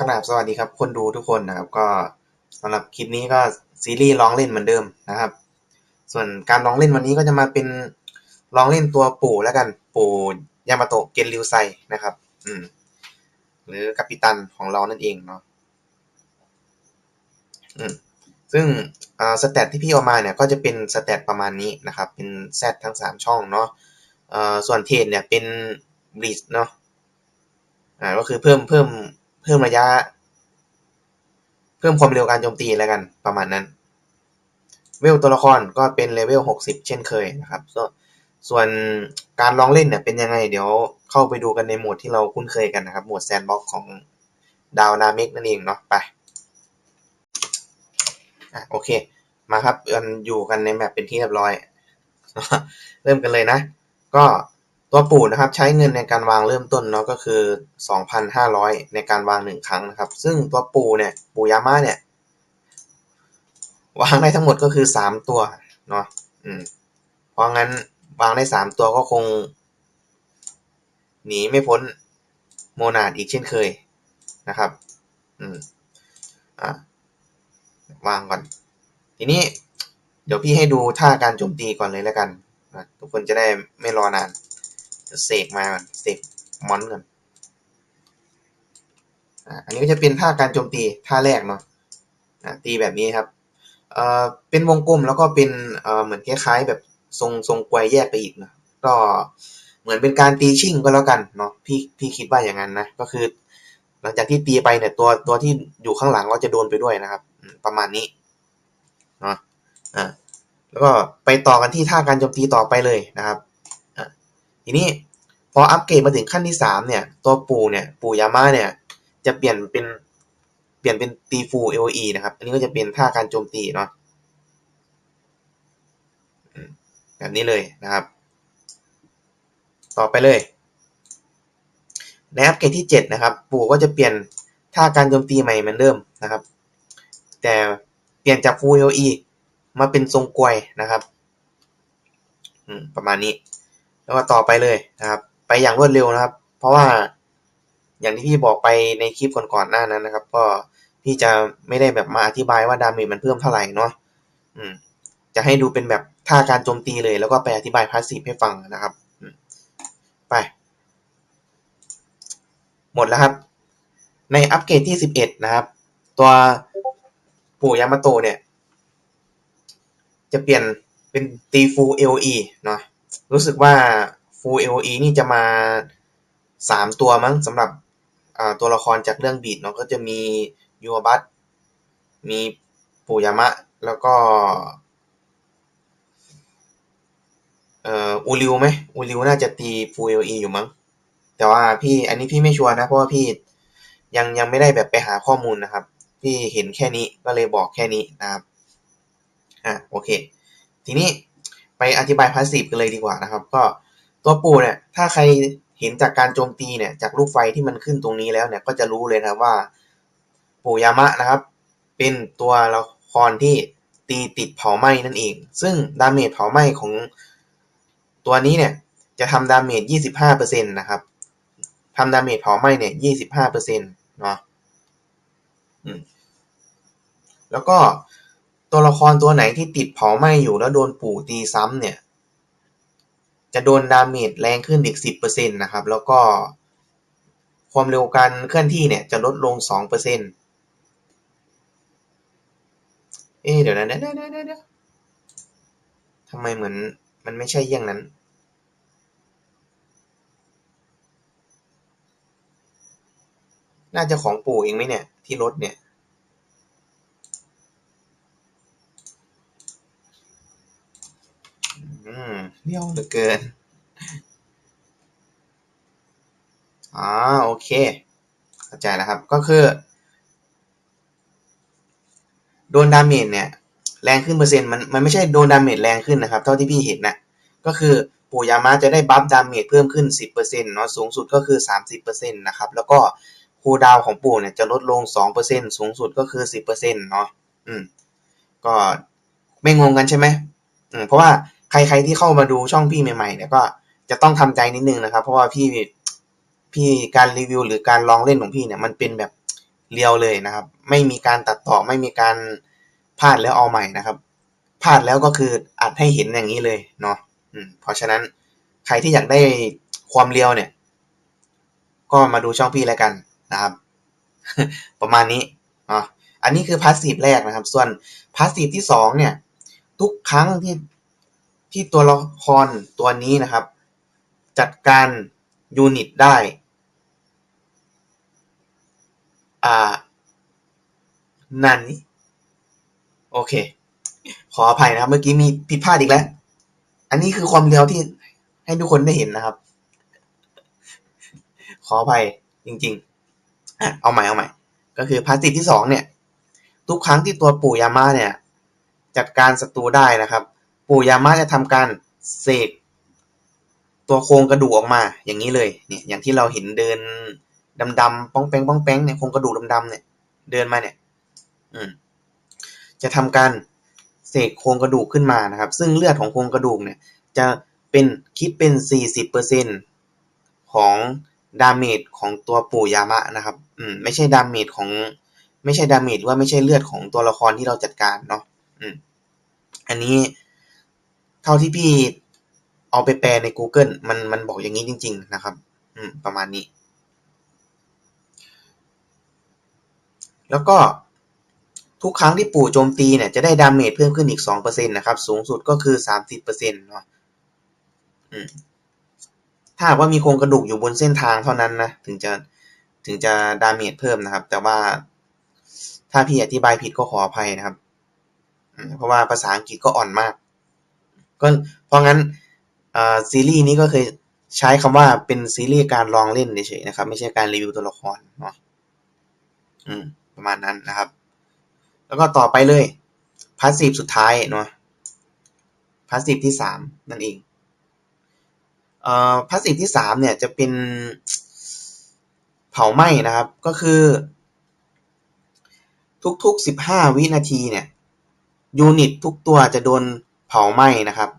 ขนาบสวัสดีครับคนดูทุกคนนะครับ ก็สำหรับคลิปนี้ก็ซีรีส์ร้องเล่นเหมือนเดิมนะครับ ส่วนการร้องเล่นวันนี้ก็จะมาเป็นร้องเล่นตัวปู่แล้วกัน ปู่ยามาโตะเกนริวไซนะครับ อืม หรือกัปตันของเรานั่นเองเนาะอืมซึ่งสแตทที่พี่เอามาเนี่ยก็จะเป็นสแตทประมาณนี้นะครับ เป็นแซดทั้งสามช่องเนาะส่วนเทรดเนี่ยเป็นบลิสเนาะอ่าก็คือเพิ่มเพิ่ม เพิ่มระยะ เพิ่มความเร็วการโจมตีแล้วกันประมาณนั้น เวลตัวละครก็เป็นเลเวล 60 เช่นเคยนะครับ ส่วนการลองเล่นเนี่ยเป็นยังไง เดี๋ยวเข้าไปดูกันในโหมดที่เราคุ้นเคยกันนะครับ โหมดแซนด์บ็อกของดาวนาเมกนั่นเองเนาะไปอะโอเค มาครับกันอยู่กันในแมปเป็นที่เรียบร้อย เริ่มกันเลยนะ ก็ ตัวปู่นะครับใช้เงินในการวางเริ่มต้นเนาะก็คือ 2,500 ในการวางหนึ่งครั้งนะครับ ซึ่งตัวปู่เนี่ยปู่ยาม่าเนี่ยวางได้ทั้งหมดก็คือ 3 ตัวเนาะอืมเพราะงั้นวางได้ 3 ตัวก็คง หนีไม่พ้นโมนาดอีกเช่นเคยนะครับอืมอ่าวางก่อน ทีนี้เดี๋ยวพี่ให้ดูท่าการโจมตีก่อนเลยแล้วกัน ทุกคนจะได้ไม่รอนาน เสกมาเสกมอนก่อนอันนี้ก็จะเป็นท่าการโจมตีท่าแรกเนาะตีแบบนี้ครับเอ่อเป็นวงกลมแล้วก็เป็นเอ่อเหมือนคล้ายๆแบบทรงทรงกวยแยกไปอีกนะก็เหมือนเป็นการตีชิ่งก็แล้วกันเนาะพี่พี่คิดว่าอย่างนั้นนะก็คือ หลังจากที่ตีไปเนี่ยตัวตัวที่อยู่ข้างหลังก็จะโดนไปด้วยนะครับ ประมาณนี้เนาะอ่าแล้วก็ไปต่อกันที่ท่าการโจมตีต่อไปเลยนะครับ ทีนี้พออัปเกรดมาถึงขั้นที่สามเนี่ย ตัวปูเนี่ย ปูยาม่าเนี่ย จะเปลี่ยนเป็นเปลี่ยนเป็นตีฟูเอโอนะครับ อันนี้ก็จะเป็นท่าการโจมตีเนาะแบบนี้เลยนะครับ ต่อไปเลย ในอัปเกรดที่ 7 นะครับ ปู่ก็จะเปลี่ยนท่าการโจมตีใหม่เหมือนเดิมนะครับ แต่เปลี่ยนจากฟูเอโอมาเป็นทรงกวยนะครับประมาณนี้ แล้วก็ต่อไปเลยนะครับ ไปอย่างรวดเร็วนะครับ เพราะว่าอย่างที่พี่บอกไปในคลิปก่อนๆหน้านั้นนะครับ ก็พี่จะไม่ได้แบบมาอธิบายว่าดาเมจมันเพิ่มเท่าไหร่เนาะอืม จะให้ดูเป็นแบบท่าการโจมตีเลย แล้วก็ไปอธิบายพาสซีฟให้ฟังนะครับไป หมดแล้วครับ ในอัปเกรดที่สิบเอ็ดนะครับ ตัวปู่ยามาโตเนี่ย จะเปลี่ยนเป็นตีฟูเอลอีเนาะ รู้สึกว่า Full LOE นี่จะมาสามตัวมั้งสำหรับตัวละครจากเรื่องบีดเนาะก็จะมียูบัตมีปูยามะ แล้วก็เอ่ออูริวไหมอูริวน่าจะตีฟูเอลีอยู่มั้ง แต่ว่าพี่อันนี้พี่ไม่ชัวร์นะ เพราะว่าพี่ยังยังไม่ได้แบบไปหาข้อมูลนะครับ พี่เห็นแค่นี้ก็เลยบอกแค่นี้นะครับ อะโอเค ทีนี้ ไปอธิบายพาสซีฟกันเลยดีกว่านะครับ ก็ตัวปูเนี่ย ถ้าใครเห็นจากการโจมตีเนี่ย จากลูกไฟที่มันขึ้นตรงนี้แล้วเนี่ย ก็จะรู้เลยนะว่าปูยามะนะครับ เป็นตัวละครที่ตีติดเผาไหม้นั่นเอง ซึ่งดาเมจเผาไหม้ของตัวนี้เนี่ย จะทำดาเมจ 25%นะครับทำดาเมจเผาไหม้เนี่ย 25%เนาะแล้วก็ ตัวละครตัวไหนที่ติดเผาไหม้อยู่แล้วโดนปู่ตีซ้ำเนี่ย จะโดนดาเมจแรงขึ้นอีกสิบเปอร์เซ็นต์นะครับ แล้วก็ ความเร็วการเคลื่อนที่เนี่ยจะลดลงสองเปอร์เซ็นต์เอ๊เดี๋ยวนะเดี๋ยวเดี๋ยวเดี๋ยวทำไมเหมือนมันไม่ใช่อย่างนั้นน่าจะของปู่เองไหมเนี่ย ที่ลดเนี่ย เรียวเหลือเกินอ๋อโอเค เข้าใจแล้วครับ ก็คือ โดนดาเมจเนี่ย แรงขึ้นเปอร์เซ็นต์มันมันไม่ใช่โดนดาเมจแรงขึ้นนะครับ เท่าที่พี่เห็นนะก็คือปู่ยามาจะได้บัฟดาเมจเพิ่มขึ้น 10%เนาะสูงสุดก็คือ 30%นะครับ แล้วก็คูดาวของปู่เนี่ยจะลดลง 2%สูงสุดก็คือ 10%เนาะอืม ก็ไม่งงกันใช่ไหมอืมเพราะว่า ใครๆที่เข้ามาดูช่องพี่ใหม่ๆเนี่ยก็จะต้องทำใจนิดนึงนะครับ เพราะว่าพี่พี่การรีวิวหรือการลองเล่นของพี่เนี่ยมันเป็นแบบเรียวเลยนะครับ ไม่มีการตัดต่อไม่มีการพลาดแล้วเอาใหม่นะครับพลาดแล้วก็คืออัดให้เห็นอย่างนี้เลยเนาะเพราะฉะนั้นใครที่อยากได้ความเรียวเนี่ย ก็มาดูช่องพี่แล้วกันนะครับ ประมาณนี้อะอันนี้คือพาสซีฟแรกนะครับ ส่วนพาสซีฟที่สองเนี่ย ทุกครั้งที่ ที่ตัวละครตัวนี้นะครับ จัดการยูนิตได้ อ่า นั่นนี่โอเค ขออภัยนะครับ เมื่อกี้มีผิดพลาดอีกแล้ว อันนี้คือความเร็วที่ให้ทุกคนได้เห็นนะครับ ขออภัยจริงๆอะเอาใหม่เอาใหม่ ก็คือพาสติที่สองเนี่ย ทุกครั้งที่ตัวปู่ยาม่าเนี่ย จัดการศัตรูได้นะครับ ปู่ยาม่าจะทำการเสกตัวโครงกระดูกออกมา อย่างนี้เลยเนี่ยอย่างที่เราเห็นเดินดำๆป้องแป้งป้องแป้งเนี่ยโครงกระดูกดำๆเนี่ยเดินมาเนี่ย อืม จะทำการเสกโครงกระดูกขึ้นมานะครับ ซึ่งเลือดของโครงกระดูกเนี่ย จะเป็นคิดเป็นสี่สิบเปอร์เซ็นของดาเมจของตัวปู่ยามะนะครับ อืม ไม่ใช่ดาเมจของ ไม่ใช่ดาเมจว่าไม่ใช่เลือดของตัวละครที่เราจัดการเนาะ อืม อันนี้ เท่าที่พี่เอาไปแปลใน Google มัน มันบอกอย่างนี้จริง ๆ นะครับ อืม ประมาณนี้ แล้วก็ทุกครั้งที่ปู่โจมตีเนี่ยจะได้ดาเมจเพิ่มขึ้นอีก 2%นะครับ สูงสุดก็คือ 30%เนาะอืมถ้าว่ามีโครงกระดูกอยู่บนเส้นทางเท่านั้นนะ ถึงจะถึงจะดาเมจเพิ่มนะครับ แต่ว่าถ้าพี่อธิบายผิดก็ขออภัยนะครับ เพราะว่าภาษาอังกฤษก็อ่อนมาก ก็เพราะงั้นซีรีส์นี้ก็เคยใช้คำว่าเป็นซีรีส์การลองเล่นเฉยๆนะครับ ไม่ใช่การรีวิวตัวละครเนาะอืมประมาณนั้นนะครับ แล้วก็ต่อไปเลยพาสซีฟสุดท้ายเนาะพาสซีฟที่สามนั่นเองเอ่อพาสซีฟที่สามเนี่ยจะเป็นเผาไหม้นะครับ ก็คือ ทุกๆสิบห้าวินาทีเนี่ยยูนิตทุกตัวจะโดน เผาไหม้นะครับ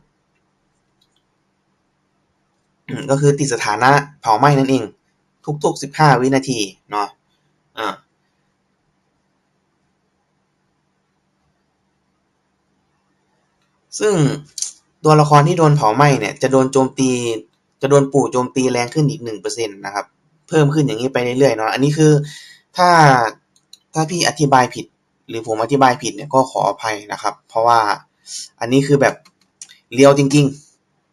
ก็คือติดสถานะเผาไหม้นั่นเอง ทุกๆสิบห้าวินาทีเนาะอ่าซึ่งตัวละครที่โดนเผาไหม้เนี่ยจะโดนโจมตีจะโดนปู่โจมตีแรงขึ้นอีกหนึ่งเปอร์เซ็นตนะครับ เพิ่มขึ้นอย่างนี้ไปเรื่อยๆเนาะอันนี้คือถ้าถ้าพี่อธิบายผิด หรือผมอธิบายผิดเนี่ยก็ขออภัยนะครับ เพราะว่า อันนี้คือแบบเรียวจริง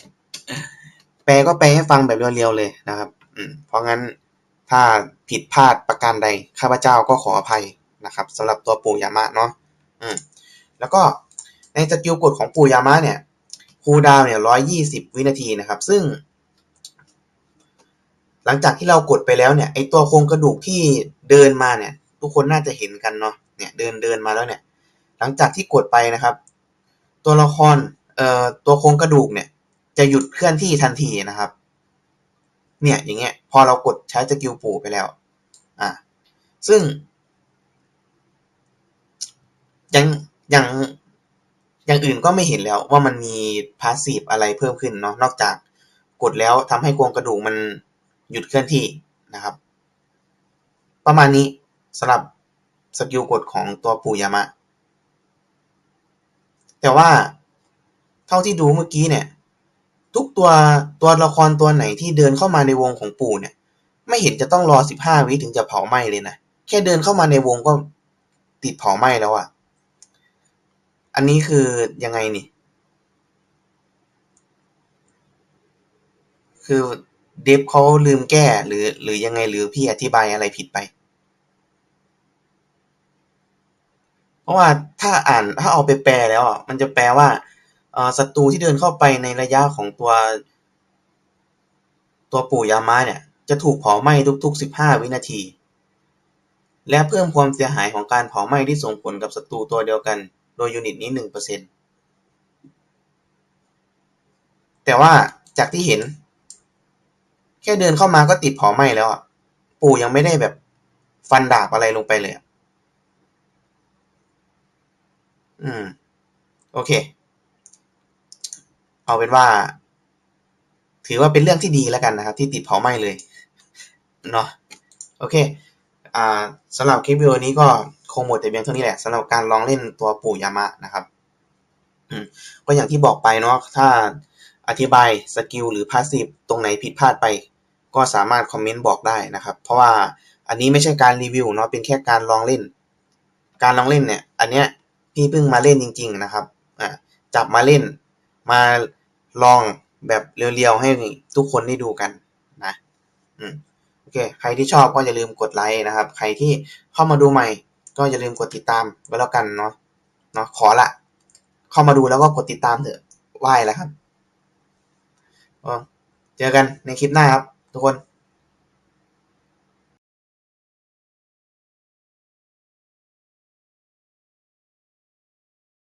ๆ แปลก็แปลให้ฟังแบบเรียวๆเลยนะครับอืเพราะงั้นถ้าผิดพลาดประการใดข้าพเจ้าก็ขออภัยนะครับสำหรับตัวปู่ยามะเนาะอืมแล้วก็ในสกิลกดของปู่ยามะเนี่ยคูดาวเนี่ยร้อยยี่สิบวินาทีนะครับ ซึ่ง หลังจากที่เรากดไปแล้วเนี่ยไอตัวโครงกระดูกที่เดินมาเนี่ย ทุกคนน่าจะเห็นกันเนาะเนี่ยเดินเดินมาแล้วเนี่ย หลังจากที่กดไปนะครับ ตัวละคร เอ่อ ตัวโครงกระดูกเนี่ย จะหยุดเคลื่อนที่ทันทีนะครับ เนี่ย อย่างเงี้ย พอเรากดใช้สกิลปู่ไปแล้ว อ่า ซึ่งยังยังอย่างอื่นก็ไม่เห็นแล้วว่ามันมีพาสซีฟอะไรเพิ่มขึ้นเนาะ นอกจากกดแล้วทำให้โครงกระดูกมันหยุดเคลื่อนที่นะครับ ประมาณนี้สำหรับสกิลกดของตัวปู่ยามะ แต่ว่าเท่าที่ดูเมื่อกี้เนี่ย ทุกตัวตัวละครตัวไหนที่เดินเข้ามาในวงของปู่เนี่ย ไม่เห็นจะต้องรอสิบห้าวิถึงจะเผาไหม้เลยนะ แค่เดินเข้ามาในวงก็ติดเผาไหม้แล้วอะอันนี้คือยังไงนี่ คือเดฟเขาลืมแก้หรือหรือยังไงหรือพี่อธิบายอะไรผิดไป เพ ราะว่าถ้าอ่านถ้าเอาไปแปลแล้วอะมันจะแปลว่าศัตรูที่เดินเข้าไปในระยะของตัว ตัวปู่ยามาเนี่ย จะถูกเผาไหม้ทุกๆ 15 วินาที และเพิ่มความเสียหายของการเผาไหม้ที่ส่งผลกับศัตรูตัวเดียวกัน โดยยูนิตนี้หนึ่งเปอร์เซ็นแต่ว่าจากที่เห็น แค่เดินเข้ามาก็ติดเผาไหม้แล้วอะ ปู่ยังไม่ได้แบบฟันดาบอะไรลงไปเลยอื อืม โอเค เอาเป็นว่า ถือว่าเป็นเรื่องที่ดีแล้วกันนะครับ ที่ติดเผาไหม้เลย เนาะโอเค อ่าสำหรับคลิปวิดีโอนี้ก็คงหมดแต่เพียงเท่านี้แหละสำหรับการลองเล่นตัวปู่ยามะนะครับก็อย่างที่บอกไปเนาะถ้าอธิบายสกิลหรือพาสซีฟตรงไหนผิดพลาดไป ก็สามารถคอมเมนต์บอกได้นะครับ เพราะว่าอันนี้ไม่ใช่การรีวิวเนาะเป็นแค่การลองเล่น การลองเล่นเนี่ย อันเนี้ย พี่เพิ่งมาเล่นจริง ๆ นะครับ อ่า จับมาเล่น มาลองแบบเรียว ๆ ให้ทุกคนได้ดูกันนะ อืม โอเค ใครที่ชอบก็อย่าลืมกดไลค์นะครับ ใครที่เข้ามาดูใหม่ ก็อย่าลืมกดติดตามไว้แล้วกันเนาะ เนาะ ขอละ เข้ามาดูแล้วก็กดติดตามเถอะไหว้แล้วครับ เจอกันในคลิปหน้าครับ ทุกคน